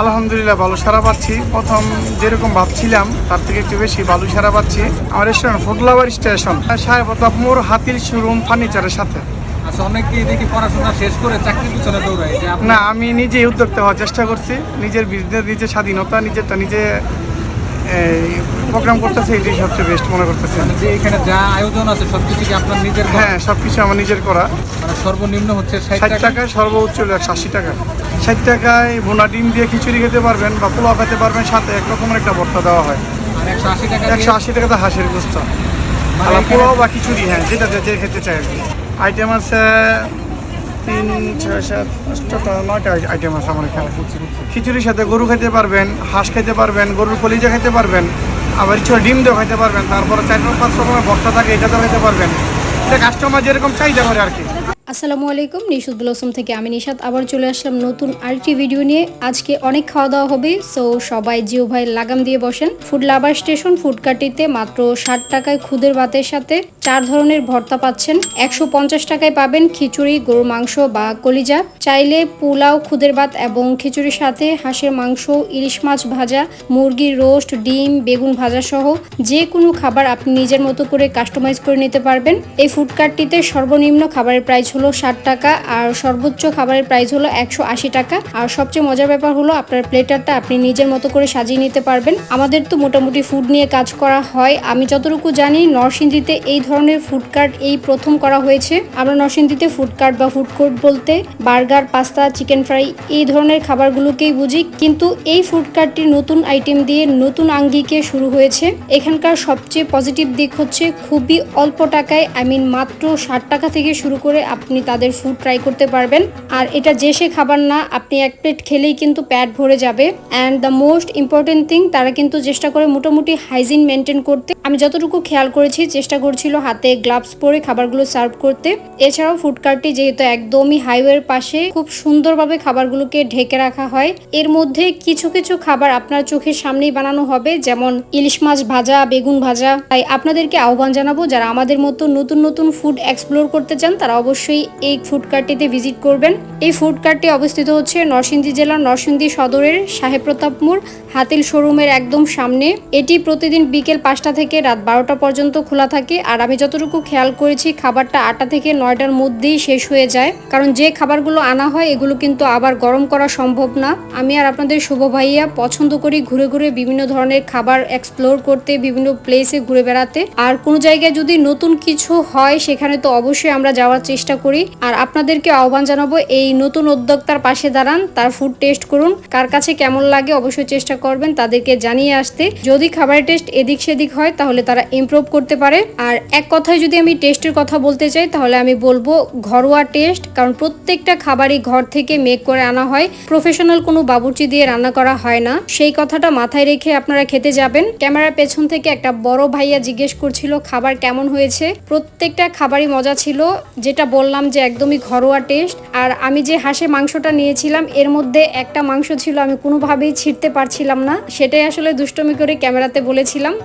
আলহামদুলিল্লাহ ভালো সারা পাচ্ছি। প্রথম যেরকম ভাবছিলাম তার থেকে একটু বেশি ভালো সারা পাচ্ছি। আমার রেস্টুরেন্ট ফুটলাওয়ার স্টেশন সাহেব মোর হাতিল শোরুম ফার্নিচারের সাথে। আচ্ছা অনেকেই দেখি পড়াশোনা শেষ করে চাকরির পিছনে দৌড়ায় না আমি নিজেই উদ্যোক্তা হওয়ার চেষ্টা করছি। নিজের বিজনেস নিজের স্বাধীনতা নিজেরটা নিজে প্রোগ্রাম করতেছে এটাই সবচেয়ে বেস্ট মনে করতেছি। মানে যে এখানে যা আয়োজন আছে সবকিছু কি আপনার নিজের হ্যাঁ সব কিছু আমার নিজের করা। মানে সর্বনিম্ন হচ্ছে ষাট ষাট টাকা? টাকায় সর্বোচ্চ একশো আশি টাকা। ষাট টাকায় ভুনা ডিম দিয়ে খিচুড়ি খেতে পারবেন বা পোলাও খেতে পারবেন সাথে এক রকমের একটা ভর্তা দেওয়া হয়। একশো আশি টাকা একশো আশি টাকাতে হাঁসের গোস্ত। মানে পোলাও বা খিচুড়ি হ্যাঁ যেটা যে খেতে চাই আর কি। আইটেম আছে তিন, ছয়, সাত নয়টা আইটেম আছে আমার এখানে। খিচুড়ির সাথে গরু খেতে পারবেন, হাঁস খেতে পারবেন, গরুর কলিজা খেতে পারবেন, আবার হলে ডিম দিয়েও খেতে পারবেন, তারপরে চার পাঁচ রকমের ভর্তা থাকে, এটা তো খেতে পারবেন। এটা কাস্টমার যেরকম চাহিদা করে আর কি। আসসালামু আলাইকুম, নিশুদ ব্লসম থেকে আমি নিশাদ আবার চলে আসলাম নতুন আরেকটি ভিডিও নিয়ে। আজকে অনেক খাওয়া দাওয়া হবে সো সবাই জিও ভাই লাগাম দিয়ে বসেন। ফুড লাভার স্টেশন ফুড কাটিতে মাত্র ষাট টাকায় খুদের ভাতের সাথে চার ধরনের ভর্তা পাচ্ছেন। একশো পঞ্চাশ টাকায় পাবেন খিচুড়ি, গরুর মাংস বা কলিজা। চাইলে পোলাও, খুদের ভাত এবং খিচুড়ির সাথে হাঁসের মাংস, ইলিশ মাছ ভাজা, মুরগির রোস্ট, ডিম, বেগুন ভাজা সহ যে কোনো খাবার আপনি নিজের মতো করে কাস্টমাইজ করে নিতে পারবেন। এই ফুড কার্টটিতে সর্বনিম্ন খাবারের প্রাইস হলো ষাট টাকা আর সর্বোচ্চ খাবারের প্রাইস হলো একশো আশি টাকা। আর সবচেয়ে মজার ব্যাপার হলো আপনার প্লেটারটা আপনি নিজের মতো করে সাজিয়ে নিতে পারবেন। আমাদের তো মোটামুটি ফুড নিয়ে কাজ করা হয়। আমি যতটুকু জানি নরসিংদীতে এই ধরনের ফুড কার্ট এই প্রথম করা হয়েছে। আমরা নরসিংদীতে ফুড কার্ট বা ফুড কোর্ট বলতে বার্গার পাস্তা চিকেন ফ্রাই এই ধরনের খাবারগুলোকেই বুঝি। কিন্তু এই ফুড কার্টটি নতুন আইটেম দিয়ে নতুন আঙ্গিকে শুরু হয়েছে। এখানকার সবচেয়ে পজিটিভ দিক হচ্ছে খুবই অল্প টাকায় আই মিন মাত্র ষাট টাকা থেকে শুরু করে আপনি তাদের ফুড ট্রাই করতে পারবেন। আর এটা যে সে খাবার না, আপনি এক প্লেট খেলেই কিন্তু প্যাট ভরে যাবে। And the most important thing তারা কিন্তু চেষ্টা করে মোটামুটি হাইজিন মেনটেন করতে। আমি যতটুকু খেয়াল করেছি, চেষ্টা করছিল হাতে গ্লাভস পরে খাবারগুলো সার্ভ করতে। এছাড়াও ফুড কার্টটি যেহেতু একদমই হাইওয়ের পাশে, খুব সুন্দরভাবে খাবারগুলোকে ঢেকে রাখা হয়। এর মধ্যে কিছু কিছু খাবার আপনার চোখের সামনেই বানানো হবে, যেমন ইলিশ মাছ ভাজা, বেগুন ভাজা। তাই আপনাদেরকে আহ্বান জানাব, যারা আমাদের মতো নতুন নতুন ফুড এক্সপ্লোর করতে চান, তারা অবশ্যই এই ফুড কার্টটিতে ভিজিট করবেন। এই ফুড কার্টটি অবস্থিত হচ্ছে নরসিংদী জেলার নরসিংদী সদরের সাহেব প্রতাপ মোড়, হাতিল শোরুমের একদম সামনে। এটি প্রতিদিন বিকেল পাঁচটা থেকে রাত বারোটা পর্যন্ত খোলা থাকে। আর আমি যতটুকু খেয়াল করেছি, খাবারটা আটটা থেকে নয়টার মধ্যেই শেষ হয়ে যায়। কারণ যে খাবারগুলো আনা হয়, এগুলো কিন্তু আবার গরম করা সম্ভব না। আমি আর আপনাদের শুভ ভাইয়া পছন্দ করি ঘুরে ঘুরে বিভিন্ন ধরনের খাবার এক্সপ্লোর করতে, বিভিন্ন প্লেসে ঘুরে বেড়াতে। আর কোনো জায়গায় যদি নতুন কিছু হয়, সেখানে তো অবশ্যই আমরা যাওয়ার চেষ্টা করি। আর আপনাদেরকে আহ্বান জানাব, এই নতুন উদ্যোক্তার পাশে দাঁড়ান, তার ফুড টেস্ট করুন। কার কাছে কেমন লাগে অবশ্যই চেষ্টা করবেন তাদেরকে জানিয়ে আসতে। যদি খাবারের টেস্ট এদিক সেদিক হয়, তাহলে তারা ইমপ্রুভ করতে পারে। আর এক কথায় যদি আমি টেস্টের কথা বলতে চাই, তাহলে আমি বলব ঘরোয়া টেস্ট কারণ প্রত্যেকটা খাবারই ঘর থেকে মেক করে আনা হয়। প্রফেশনাল কোনো বাবুর্চি দিয়ে রান্না করা হয় না। সেই কথাটা মাথায় রেখে আপনারা খেতে যাবেন। ক্যামেরার পেছন থেকে একটা বড় ভাইয়া জিজ্ঞেস করছিল, খাবার কেমন হয়েছে? প্রত্যেকটা খাবারই মজা ছিল। যেটা বললাম যে একদমই ঘরোয়া টেস্ট আর আমি যে হাঁসের মাংসটা নিয়েছিলাম, এর মধ্যে একটা মাংস ছিল, আমি কোনোভাবেই ছিঁড়তে পারছিলাম না। সেটাই আসলে দুষ্টমি করে ক্যামেরাতে বলেছিলাম।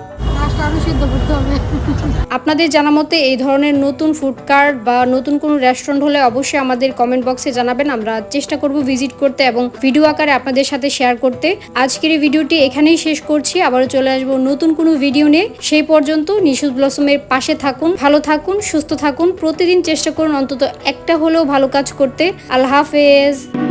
আপনাদের জানা মতে এই ধরনের নতুন ফুড কার্ট বা নতুন কোনো রেস্টুরেন্ট হলে অবশ্যই আমাদের কমেন্ট বক্সে জানাবেন। আমরা চেষ্টা করব ভিজিট করতে এবং ভিডিও আকারে আপনাদের সাথে শেয়ার করতে। আজকের এই ভিডিওটি এখানেই শেষ করছি। আবারও চলে আসব নতুন কোনো ভিডিও নিয়ে। সেই পর্যন্ত নিশুদ ব্লসমের পাশে থাকুন, ভালো থাকুন, সুস্থ থাকুন। প্রতিদিন চেষ্টা করুন অন্তত একটা হলেও ভালো কাজ করতে। আল্লাহ হাফেজ।